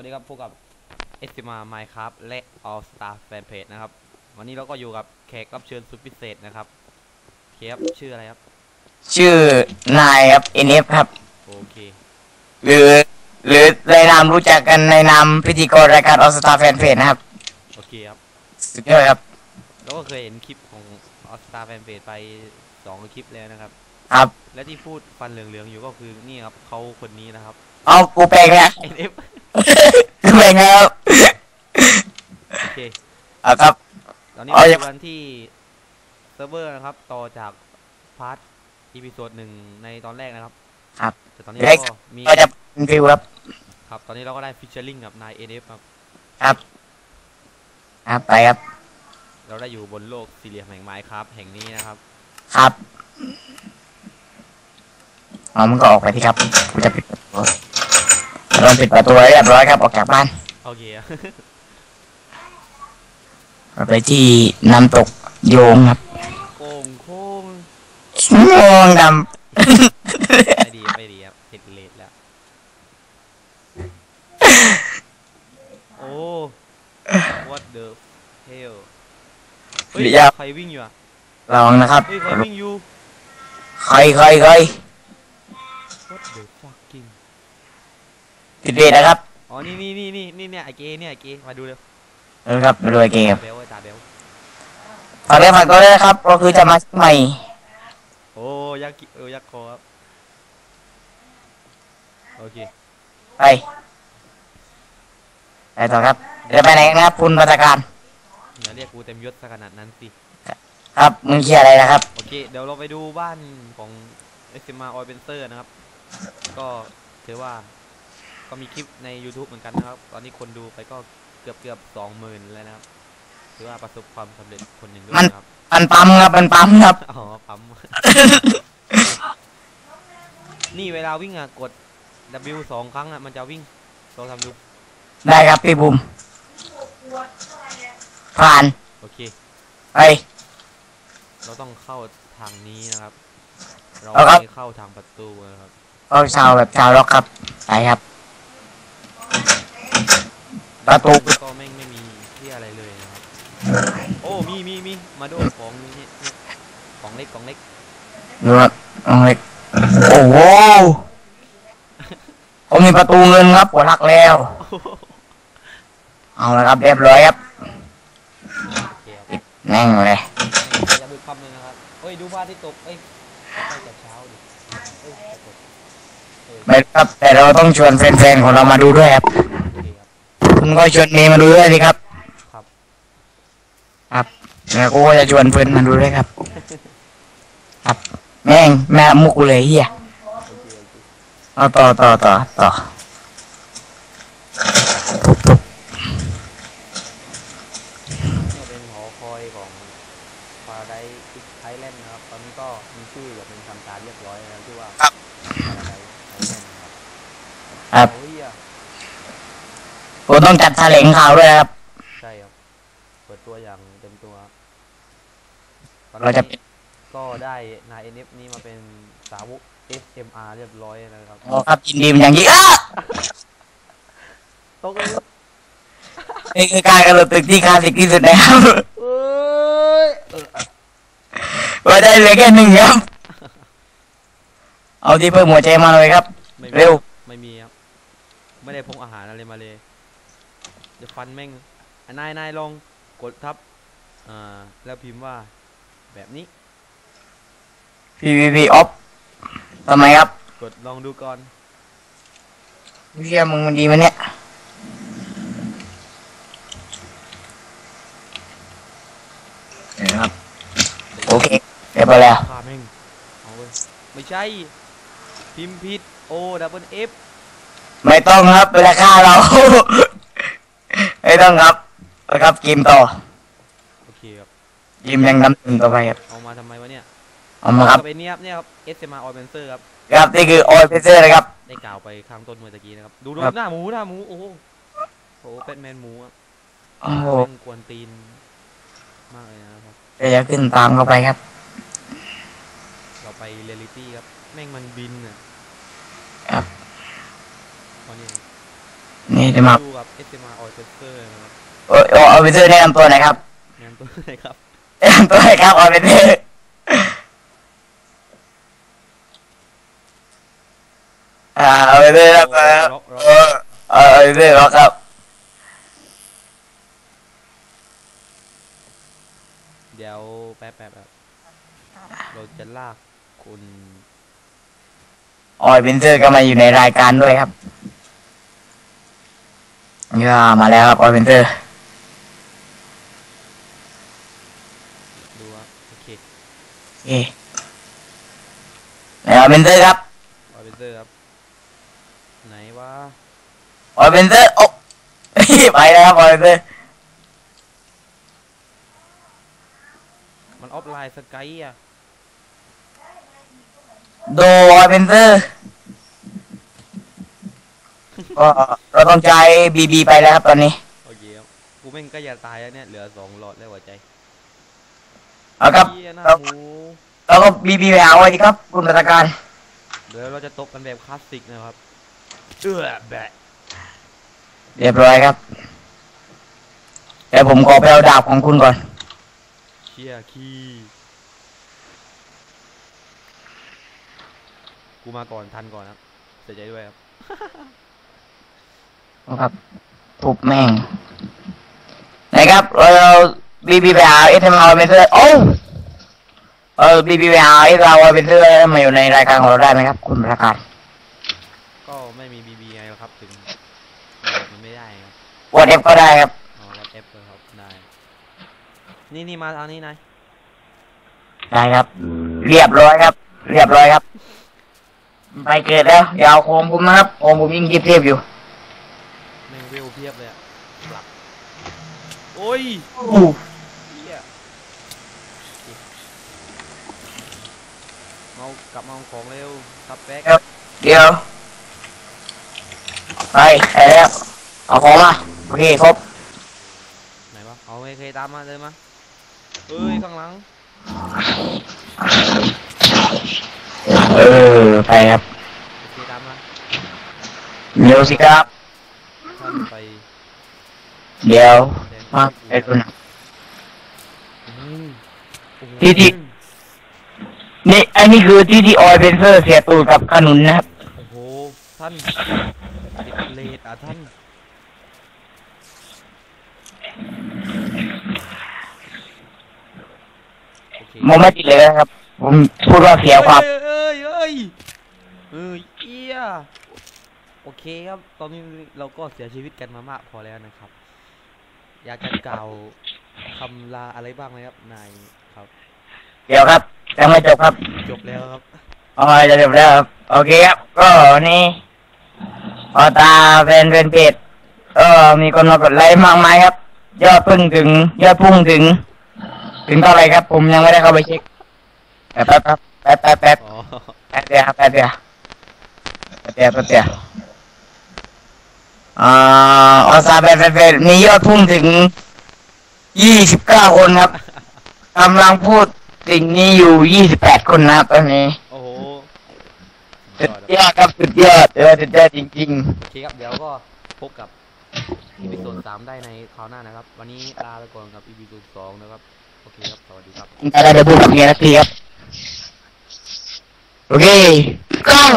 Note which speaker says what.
Speaker 1: วัสดีครับพบกับเอสติมาไมค์ครับและ All Star Fan Page นะครับ วันนี้เราก็อยู่กับแขกรับเชิญสุดพิเศษนะครับเคครับชื่ออะไรครับ
Speaker 2: ชื่อนายครับ NF ครับ
Speaker 1: โอเค
Speaker 2: หรือ หรือในนามรู้จักกันในนามพิธีกรรายการออสตาแฟนเพจนะครับ
Speaker 1: โอเคครับ
Speaker 2: สุดยอดครับ
Speaker 1: เราก็เคยเห็นคลิปของ All Star Fan Page ไปสองคลิปแล้วนะครับ
Speaker 2: ครับ
Speaker 1: และที่พูดฟันเหลืองๆอยู่ก็คือนี่ครับเขาคนนี้นะครับ
Speaker 2: เอากูแปลงแล้ว
Speaker 1: NF
Speaker 2: กู แปลงแล้ว
Speaker 1: โอเค
Speaker 2: เอาครับ
Speaker 1: ตอนนี้
Speaker 2: อ๋อ
Speaker 1: เรา
Speaker 2: ยั
Speaker 1: องยู่กันที่เซิร์ฟเวอร์นะครับ ต่อจากพาร์ทอีพิโซดหนึ่งในตอนแรกนะครับ
Speaker 2: ครับ
Speaker 1: แต่ตอนนี้
Speaker 2: เดี๋ยว
Speaker 1: เราก็มี
Speaker 2: ก็จะเป็นฟิวครับ
Speaker 1: ครับ ตอนนี้เราก็ได้ฟิชเชอร์ลิงกับนายเอฟครับ
Speaker 2: ครับ ครับไปครับ
Speaker 1: เราได้อยู่บนโลกสี่เหลี่ยมแห่งไม้ครับ แห่งนี้นะครับ
Speaker 2: ครับเอามันก็ออกไปที่ครับ กูจะปิดประตู ลองปิดประตูไว้เรียบร้อยครับออกจากบ้าน
Speaker 1: โอเคอะ
Speaker 2: เราไปที่น้ำตกโยงครับ
Speaker 1: โก่งโค้ง
Speaker 2: โยงด
Speaker 1: ไม่ดีไม่ดีครับติดเลทแล้ว โอ้ what the hell ำเฮ้ย
Speaker 2: เดี๋ยว
Speaker 1: ใครวิ่งอยู่อะ
Speaker 2: ลองนะครับ
Speaker 1: เฮ้ยใครวิ่งอยู่
Speaker 2: ใครใครใคร ติดเดทนะครับ
Speaker 1: อ๋อ นี่นี่นี่นี่นี่เนี่ยไอเกเนี่ยไอเกมาดูเร็ว
Speaker 2: เออครับมาดูไอเกม
Speaker 1: เบลไอ้ตาเบล
Speaker 2: ฝากเล่นฝากตัวด้วยนะครับ ก็คือจะมาใหม่
Speaker 1: โอ้ยักษ์กิเออยักษ์คอครับ โอเค
Speaker 2: ไป ไปต่อครับเดี๋ยวไปไหนกันครับ คุณพัฒการ
Speaker 1: อย่าเรียกกูเต็มยศซะขนาดนั้นสิ
Speaker 2: ครับ มึงเคลียร์อะไรนะครับ
Speaker 1: โอเค เดี๋ยวเราไปดูบ้านของเอสมาออยเบนเซอร์นะครับ ก็ถือว่า ก็มีคลิปใน YouTube เหมือนกันนะครับ ตอนนี้คนดูไปก็เกือบเกือบสองหมื่นแล้วนะครับถือว่าประสบความสำเร็จคนหนึ่งด้วย
Speaker 2: มัน
Speaker 1: นะครับ
Speaker 2: มันปั๊มครับมันปั๊มครับ
Speaker 1: อ๋อปั๊ม นี่เวลาวิ่งอะกด W สองครั้งอะมันจะวิ่งลองทำดู
Speaker 2: ได้ครับพี่บุ๋มผ่าน
Speaker 1: โอเค
Speaker 2: ไป
Speaker 1: เราต้องเข้าทางนี้นะครับ เรา
Speaker 2: เอาครับ
Speaker 1: ไม่เข้าทางประตูนะครับ
Speaker 2: เอาชาวแบบชาวล็อกครับ ไปครับ ประตู
Speaker 1: ก็ไม่งไม่มีที่อะไรเลยนะครับโอ้มีมีมีมาดูของนี่นี่นี่ของเล็กของเล็ก
Speaker 2: ดูครับเอาเลยโอ้โหผมมีประตูเงินครับปวดรักแล้ว เอาละครับเรียบร้อยครับ
Speaker 1: โอเคครับ
Speaker 2: แน่งเลย
Speaker 1: อย่าดูคำเลยนะครับเฮ้ยดูพระอาที่ตกเอ้ยใกล้จะเช้าดิเอ้ยจะตกเออ
Speaker 2: ไม่ครับแต่เราต้องชวนแฟนๆของเรามาดูด้วยครับ
Speaker 1: โอเคครับ
Speaker 2: คุณก็ชวนเมย์มาดูด้วยสิครับ
Speaker 1: ครับ
Speaker 2: ครับแล้วกูก็จะชวนเพื่อนมาดูด้วยครับ ครับ แม่งแม่มุกกูเลยเฮีย
Speaker 1: โอเคโอเค
Speaker 2: เอาต่อต่อต่อต่อทุบทุบ
Speaker 1: เนี่ยเป็นหอคอยของฟาไดไทแลนด์นะครับ ตอนนี้ก็มีชื่ออย่างเป็นทางการเรียบร้อยแล้วชื่อว่าฟาไดไทแลนด์นะครับ
Speaker 2: ครับ
Speaker 1: โอ้ยอะ
Speaker 2: ผมต้องจัดแถลงข่าวด้วยครับ
Speaker 1: ใช่ครับ เปิดตัวอย่างเต็มตัวตอน
Speaker 2: เราจะ
Speaker 1: นี้ก็ได้นาย NF นี่มาเป็นสาวก SMR เรียบร้อยนะครับ
Speaker 2: โอ้ครับยินดีเป็นอย่างยิ่งอ้า
Speaker 1: ตกเลย
Speaker 2: นี่คือการกระโดดตึกที่คลาสสิกที่สุดนะครับ
Speaker 1: เอ้ยเออ
Speaker 2: ว่าได้เหลือแค่หนึ่งครับ เอาที่เพิ่มหัวใจมาเลยครับ
Speaker 1: ไม่มี
Speaker 2: เร็ว
Speaker 1: ไม่มีครับ ไม่ได้พงอาหารอะไรมาเลย เดี๋ยวฟันแม่งอะนายนายลองกดทับ อ่า แล้วพิมพ์ว่าแบบนี้
Speaker 2: PVP off ทำไมครับ
Speaker 1: กดลองดูก่อน
Speaker 2: เชี่ยมึงมันดีมันเนี่ยเดี๋ยวนะครับ โอเคเรียบร้อยแล้ว
Speaker 1: ฆ่าแม่งเอาเว้ยไม่ใช่ พิมพ์ผิด O double F
Speaker 2: ไม่ต้องครับเวลาฆ่าเรา ไม่ต้องครับนะครับเกมต่อ
Speaker 1: โอเคครับ
Speaker 2: เกมยังดำเนินต่อไปครับ
Speaker 1: เอามาทำไมวะเนี่ย
Speaker 2: เอามาครับ
Speaker 1: ก็เป็นเนี่ยครับเนี่ยครับ SMR o r b a n c e r ครับ
Speaker 2: ครับนี่คือออยเพเซอร์นะครับ
Speaker 1: ได้กล่าวไปข้างต้นเมื่อตะกี้นะครับ ดูดู
Speaker 2: ครับ
Speaker 1: หน้าหมูหน้าหมู โอ้โหโอ้โหเป็นแมนหมูครับ
Speaker 2: โอ้โห
Speaker 1: แม่งกวนตีน มากเลยนะครับ
Speaker 2: เดี๋ยวจะขึ้นตามเข้าไปครับ
Speaker 1: เราไปเรียลิตี้ครับ แม่งมันบินอะ
Speaker 2: ครับ
Speaker 1: ตอนนี้
Speaker 2: นี่จะมา
Speaker 1: ดูกับ SMR Oil Sensor นะครับ
Speaker 2: โอ้ยออเวนเซอร์แนะนำตัวหน่อยครับ
Speaker 1: แนมตัวไหนครับ
Speaker 2: แนะนำตัวหน่อยครับออเวนเซอร์อ่าออเวนเซอร์ครับ
Speaker 1: ร็อกร็อก
Speaker 2: เออเออออเวนเซอร์ครับ
Speaker 1: เดี๋ยวแป๊บแป๊บแป๊บเราจะลากคุณ
Speaker 2: ออยเวนเซอร์ก็มาอยู่ในรายการด้วยครับ ย่ามาแล้วครับออยเวนเซอร์
Speaker 1: ดูว่าโอเค
Speaker 2: เอ๊ะไหนออยเวนเซอร์ครับ
Speaker 1: ออเบเซอร์ครับ ไหนวะ
Speaker 2: ออยเวนเซอร์โอ้ไปแล้วครับออยเวนเซอร์
Speaker 1: มันออฟไลน์สกายอะ
Speaker 2: โดออยเวนเซอร์ ก็เราต้องใช้บีบีไปแล้วครับตอนนี้
Speaker 1: โอเคครับกูแม่งก็อย่าตายแล้วเนี่ยเหลือสองหลอดแล้วหัวใจ
Speaker 2: เอาครับ
Speaker 1: เหี้ยหน้า
Speaker 2: เรา
Speaker 1: หมู
Speaker 2: เราก็บีบีไปหาไว้ดีครับคุณรัตการ
Speaker 1: เดี๋ยวเราจะตบกันแบบคลาสสิกนะครับเอื้อแบะ
Speaker 2: เรียบร้อยครับเดี๋ยวผมขอไปเอาดาบของคุณก่อน
Speaker 1: เชี่ยขี้กูมาก่อนทันก่อนครับเสียใจด้วยครับ
Speaker 2: ครับทุบแม่งไหนครับ เราบีบีไปหาเอสเอ็มอาร์เป็นเสื้อโอ้เออบีบีไปหาเอสเอ็มอาร์เป็นเสื้อมาอยู่ในรายการของเราได้ไหมครับ คุณประการ
Speaker 1: ก็ไม่มีบีบีไงครับ ถึงมันไม่ได้ครับ
Speaker 2: วอทเอฟก็ได้ครับ
Speaker 1: อ๋อวัดเอฟเลยครับได้นี่นี่มาทางนี้นาย
Speaker 2: ได้ครับ เรียบร้อยครับ เรียบร้อยครับ ไปเกิดแล้วอยาวโคมผมนะครับโคมผมยิงยิบเทียบอยู่
Speaker 1: แม่งเวลเพียบเลยอะหลับโอ้ยเฮียเมากลับมาเอาของเร็วครับแบ็ค
Speaker 2: ครับเดี๋ยว ไปไปแล้วเอาของมาโอเคครบ
Speaker 1: ไหนวะเอาไม่เคยตามมาเลยมาเอ้ยข้างหลัง
Speaker 2: เออไปครับ
Speaker 1: โอเคตามมา
Speaker 2: เร็วสิครับ
Speaker 1: ท่านไป
Speaker 2: เดี๋ยว
Speaker 1: แดน
Speaker 2: มาไปดูหนะ
Speaker 1: อืมโอ้โห
Speaker 2: ที่ที่นี่อันนี้คือที่ที่ออยเป็นเซอร์เสียตูดกับขนุนนะครับ
Speaker 1: โอ้โห ท่านติดเลดอะท่านโอเค
Speaker 2: ผมไม่ติดเลยนะครับ ผมพูดว่าเสียความ
Speaker 1: เอ้ยเอ้ยเอ้ยเอี้ย โอเคครับตอนนี้เราก็เสียชีวิตกันมามากพอแล้วนะครับ อยากจะกล่าวคำลาอะไรบ้างไหมครับนายครับ
Speaker 2: เดี๋ยวครับยังไม่จบครับ
Speaker 1: จบแล้วครับ
Speaker 2: อ๋อจะจบแล้วครับโอเคครับ ก็นี่พอตาเป็นเป็นเพจก็มีคนมากดไลค์มากมายครับ ยอดพึ่งถึง ยอดพุ่งถึง ถึงเท่าไหร่ครับ ผมยังไม่ได้เข้าไปเช็คแป๊บแป๊บแป๊บแป๊บแป๊บ
Speaker 1: อ๋อ
Speaker 2: แป๊บเดียวครับแป๊บเดียวแป๊บเดียวแป๊บเดียว อ่าออซาเป็นเป็นเป็นมียอดพุ่งถึงยี่สิบเก้าคนครับกำลังพูดสิ่งนี้อยู่ยี่สิบแปดคนนะครับตอนนี้
Speaker 1: โอ้โห
Speaker 2: สุดยอดครับสุดยอดเออสุดยอดจริง
Speaker 1: โอเคครับ เดี๋ยวก็พบกับอีพีโซดสามได้ในคราวหน้านะครับ วันนี้ลาไปก่อนกับอีพีโซดสองนะครับ โอเคครับ สวัสดีครับ
Speaker 2: ๆแต่เราจะพูดแบบนี้นะทีครับ โอเคกล้อง